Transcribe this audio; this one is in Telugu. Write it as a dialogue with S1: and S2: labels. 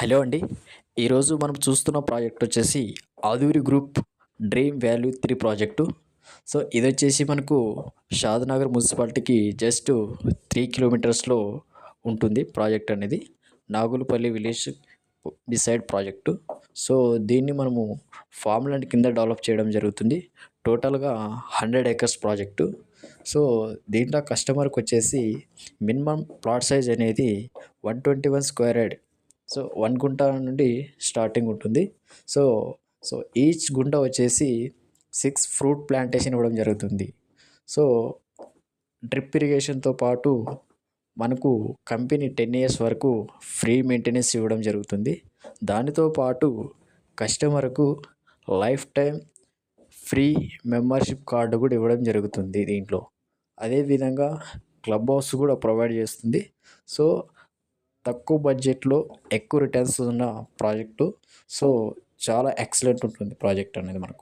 S1: హలో అండి. ఈరోజు మనం చూస్తున్న ప్రాజెక్ట్ వచ్చేసి Aduri group dream value three project. So ఇది వచ్చేసి మనకు షాద్నగర్ మున్సిపాలిటీకి జస్ట్ త్రీ కిలోమీటర్స్లో ఉంటుంది ప్రాజెక్ట్ అనేది. Nagulapalli village beside project. So దీన్ని మనము ఫామ్ ల్యాండ్ కింద డెవలప్ చేయడం జరుగుతుంది. టోటల్గా హండ్రెడ్ ఏకర్స్ ప్రాజెక్టు. సో దీంట్లో కస్టమర్కి వచ్చేసి మినిమం ప్లాట్ సైజ్ అనేది one twenty one square yard so one గుంట నుండి స్టార్టింగ్ ఉంటుంది. సో సో ఈచ్ గుంట వచ్చేసి సిక్స్ ఫ్రూట్ ప్లాంటేషన్ ఇవ్వడం జరుగుతుంది. సో డ్రిప్ ఇరిగేషన్తో పాటు మనకు కంపెనీ టెన్ ఇయర్స్ వరకు ఫ్రీ మెయింటెనెన్స్ ఇవ్వడం జరుగుతుంది. దానితో పాటు కస్టమర్కు lifetime free membership card కూడా ఇవ్వడం జరుగుతుంది దీంట్లో. అదేవిధంగా క్లబ్ హౌస్ కూడా ప్రొవైడ్ చేస్తుంది. సో తక్కువ బడ్జెట్లో ఎక్కువ రిటర్న్స్ ఉన్న ప్రాజెక్టు. సో చాలా ఎక్సలెంట్ ఉంటుంది ప్రాజెక్ట్ అనేది మనకు.